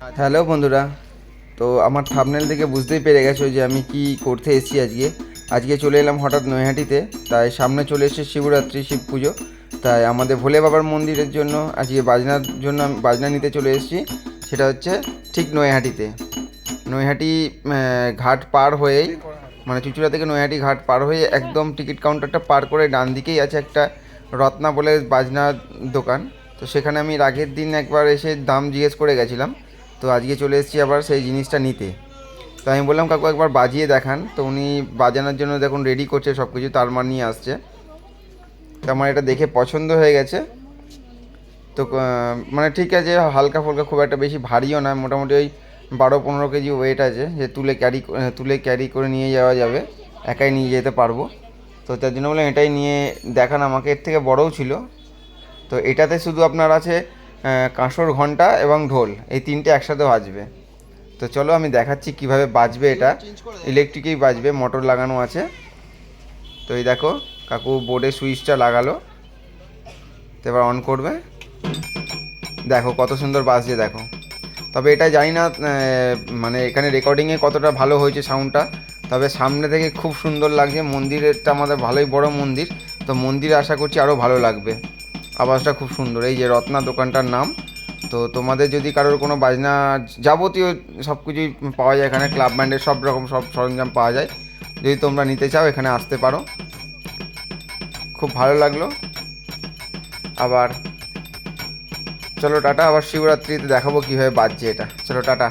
Hello বন্ধুরা, তো আমার থামনেল থেকে বুঝতেই পেরে গেছো যে আমি কি করতে এসেছি আজকে। আজকে চলে এলাম হঠাৎ নৈহাটিতে, তাই সামনে চলে এসেছে শিবরাত্রি, শিব পুজো। তাই আমাদের ভোলে বাবার মন্দিরের জন্য আজকে বাজনার জন্য আমি বাজনা নিতে চলে এসেছি, সেটা হচ্ছে ঠিক নৈহাটিতে। নৈহাটি ঘাট পার হয়েই মানে চুচুড়া থেকে নৈহাটি ঘাট পার হয়ে একদম টিকিট কাউন্টারটা পার করে ডান দিকেই আছে একটা রত্না বলে বাজনার দোকান। তো সেখানে আমি আগের দিন একবার এসে দাম জিজ্ঞেস করে গেছিলাম তো আজকে চলে এসেছি আবার সেই জিনিসটা নিতে। তো আমি বললাম, কাকু, একবার বাজিয়ে দেখান। তো উনি বাজানোর জন্য দেখুন রেডি করছে সব কিছু তার মান নিয়ে আসছে। তো আমার এটা দেখে পছন্দ হয়ে গেছে। তো মানে ঠিক আছে, হালকা ফুলকা খুব একটা বেশি ভারীও না, মোটামুটি ওই বারো পনেরো কেজি ওয়েট আছে, যে তুলে ক্যারি তুলে ক্যারি করে নিয়ে যাওয়া যাবে, একাই নিয়ে যেতে পারব। তো তার জন্য বললাম, এটাই নিয়ে দেখান আমাকে। এর থেকে বড়ও ছিল। তো এটাতে শুধু আপনার আছে কাঁসর ঘণ্টা এবং ঢোল, এই তিনটে একসাথে বাজবে। তো চলো আমি দেখাচ্ছি কীভাবে বাজবে এটা। ইলেকট্রিকেই বাজবে, মোটর লাগানো আছে। তো এই দেখো, কাকু বোর্ডে সুইচটা লাগালো। তো এবার অন করবে। দেখো কত সুন্দর বাজছে, দেখো। তবে এটা জানি না মানে এখানে রেকর্ডিংয়ে কতটা ভালো হয়েছে সাউন্ডটা তবে সামনে থেকে খুব সুন্দর লাগছে, মন্দিরেরটা আমাদের ভালোই বড় মন্দির। তো মন্দিরে আশা করছি আরও ভালো লাগবে। আওয়াজটা খুব সুন্দর। এই যে রত্না দোকানটার নাম। তো তোমাদের যদি কারোর কোনো বাজনা যাবতীয় সব কিছুই পাওয়া যায়, এখানে ক্লাব ব্যান্ডের সব রকম সব সরঞ্জাম পাওয়া যায়, যদি তোমরা নিতে চাও, এখানে আসতে পারো। খুব ভালো লাগল। আবার চলো টাটা, আবার শিবরাত্রিতে দেখাবো কীভাবে বাজছে এটা। চলো টাটা।